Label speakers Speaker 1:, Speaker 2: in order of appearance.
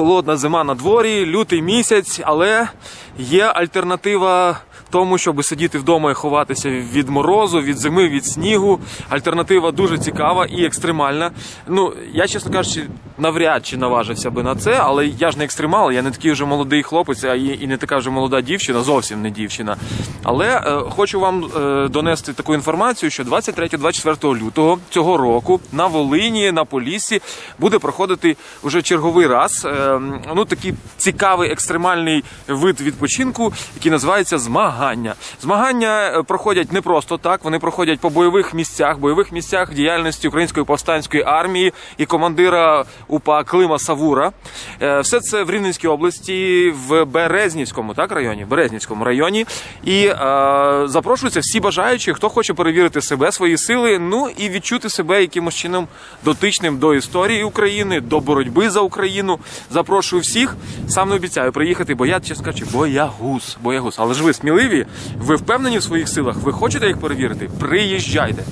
Speaker 1: холодна зима на дворі, лютий місяць, але є альтернатива тому, щоб сидіти вдома і ховатися від морозу, від зими, від снігу. Альтернатива дуже цікава і екстремальна. Ну, я, чесно кажучи, навряд чи наважився би на це, але я ж не екстремал, я не такий вже молодий хлопець, а і не така вже молода дівчина, зовсім не дівчина. Але е, хочу вам е, донести таку інформацію, що 23-24 лютого цього року на Волині, на Поліссі буде проходити вже черговий раз е, ну, такий цікавий екстремальний вид відпочинку, який називається змагання. Змагання проходять не просто так, вони проходять по бойових місцях, бойових місцях діяльності Української повстанської армії і командира УПА Клима Савура. Е, Все це в Рівненській області, в Березнівському так, районі, Березнівському районі. І е, запрошуються всі бажаючі, хто хоче перевірити себе, свої сили, ну і відчути себе якимось чином дотичним до історії України, до боротьби за Україну. Запрошую всіх. Сам не обіцяю приїхати, бо я чесно кажучи, боягуз, боягуз. Але ж ви сміливі, ви впевнені в своїх силах, ви хочете їх перевірити? Приїжджайте.